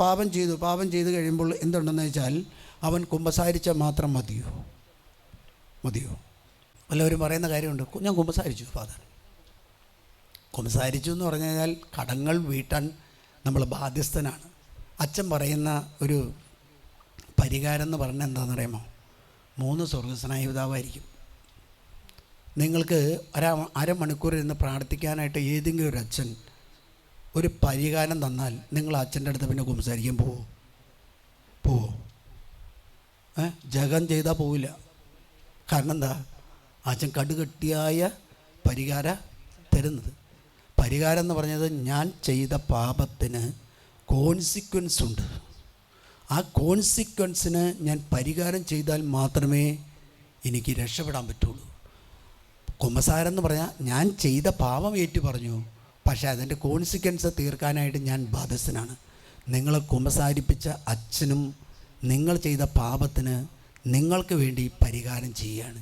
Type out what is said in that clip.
പാപം ചെയ്തു പാപം ചെയ്ത് കഴിയുമ്പോൾ എന്തുണ്ടെന്ന് വെച്ചാൽ അവൻ കുമ്പസാരിച്ച മാത്രം മതിയോ? മതിയോ? വല്ലവരും പറയുന്ന കാര്യമുണ്ട്? ഞാൻ കുമ്പസാരിച്ചു ഫാദർ കുമ്പസാരിച്ചു എന്ന് പറഞ്ഞു കഴിഞ്ഞാൽ കടങ്ങൾ വീട്ടാൻ നമ്മൾ ബാധ്യസ്ഥനാണ്. അച്ഛൻ പറയുന്ന ഒരു പരിഹാരം എന്ന് പറഞ്ഞാൽ എന്താണെന്ന് അറിയാമോ മൂന്ന് സ്വർഗസ്നായ പിതാവായിരിക്കും. നിങ്ങൾക്ക് അര അരമണിക്കൂർ ഇരുന്ന് പ്രാർത്ഥിക്കാനായിട്ട് ഏതെങ്കിലും ഒരു അച്ഛൻ ഒരു പരിഹാരം തന്നാൽ നിങ്ങൾ അച്ഛന്റെ അടുത്ത് പിന്നെ കുംസാരിക്കാൻ പോവോ പോവോ ഏ? ജഗം ചെയ്താൽ പോവില്ല. കാരണം എന്താ? അച്ഛൻ കടുകട്ടിയായ പരിഹാര തരുന്നത്. പരിഹാരം എന്ന് പറഞ്ഞത് ഞാൻ ചെയ്ത പാപത്തിന് കോൺസിക്വൻസ് ഉണ്ട്. ആ കോൺസിക്വൻസിന് ഞാൻ പരിഹാരം ചെയ്താൽ മാത്രമേ എനിക്ക് രക്ഷപ്പെടാൻ പറ്റുള്ളൂ. കുമ്പസാരം എന്ന് പറഞ്ഞാൽ ഞാൻ ചെയ്ത പാപം ഏറ്റു പറഞ്ഞു. പക്ഷേ അതിന്റെ കോൺസിക്വൻസ് തീർക്കാനായിട്ട് ഞാൻ ബാധസ്ഥനാണ് നിങ്ങളെ കുമ്പസാരിപ്പിച്ച അച്ഛനും നിങ്ങൾ ചെയ്ത പാപത്തിന് നിങ്ങൾക്ക് വേണ്ടി പരിഹാരം ചെയ്യുകയാണ്.